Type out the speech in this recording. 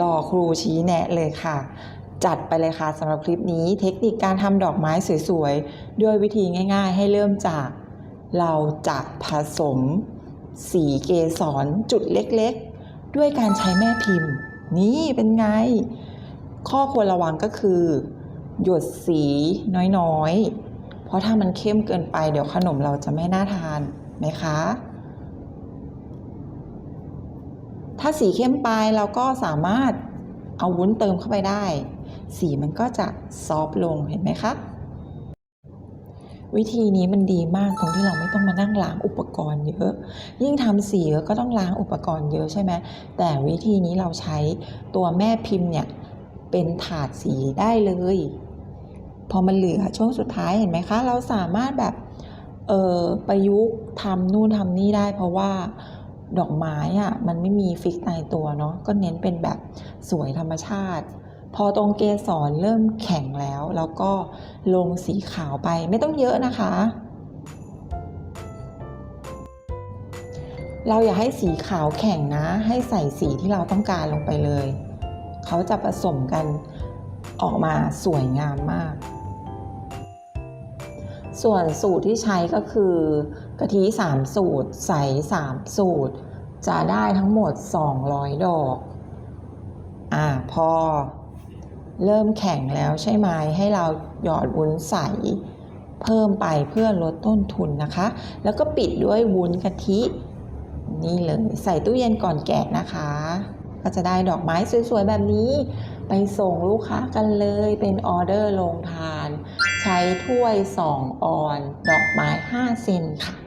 รอครูชี้แนะเลยค่ะ จัดไปเลยค่ะสำหรับคลิปนี้เทคนิคการทำดอกไม้สวยๆ ด้วยวิธีง่าย ๆ ให้เริ่มจาก เราจะผสม สีเกสรจุดเล็กๆ ด้วยการใช้แม่พิมพ์ นี่เป็นไง ข้อควรระวังก็คือ หยดสีน้อยๆ เพราะถ้ามันเข้มเกินไปเดี๋ยวขนมเราจะไม่น่าทานไหมคะ ถ้าสีเข้มไปเราก็สามารถเอาวุ้นเติมเข้าไปได้ สีมันก็จะซอฟลงเห็นไหมคะ วิธีนี้มันดีมากตรงที่เราไม่ต้องมานั่งล้างอุปกรณ์เยอะ ยิ่งทำสีก็ต้องล้างอุปกรณ์เยอะใช่ไหมแต่วิธีนี้เราใช้ตัวแม่พิมพ์เนี่ยเป็นถาดสีได้เลย พอมันเหลือช่วงสุดท้ายเห็นไหมคะ เราสามารถแบบเออประยุกต์ทำนู่นทำนี่ได้ เพราะว่า ดอกไม้อะมันไม่มีฟิกตายตัวเนาะก็เน้นเป็นแบบสวยธรรมชาติ พอตรงเกสรเริ่มแข็งแล้ว แล้วก็ลงสีขาวไปไม่ต้องเยอะนะคะ เราอย่าให้สีขาวแข็งนะ ให้ใส่สีที่เราต้องการลงไปเลย เขาจะผสมกันออกมาสวยงามมาก ส่วนสูตรที่ใช้ก็คือกะทิ3สูตร ใส3สูตร จะได้ทั้งหมด 200 ดอก อ่าพอ เริ่มแข็งแล้วใช่ไหมให้เราหยอดวุ้นใส เพิ่มไปเพื่อลดต้นทุนนะคะ แล้วก็ปิดด้วยวุ้นกะทิ นี่เลย ใส่ตู้เย็นก่อนแกะนะคะ ก็จะได้ดอกไม้สวยๆแบบนี้ ไปส่งลูกค้ากันเลยเป็นออเดอร์ลงทาน ใช้ถ้วย 2 ออน ดอกไม้ 5 เซนค่ะ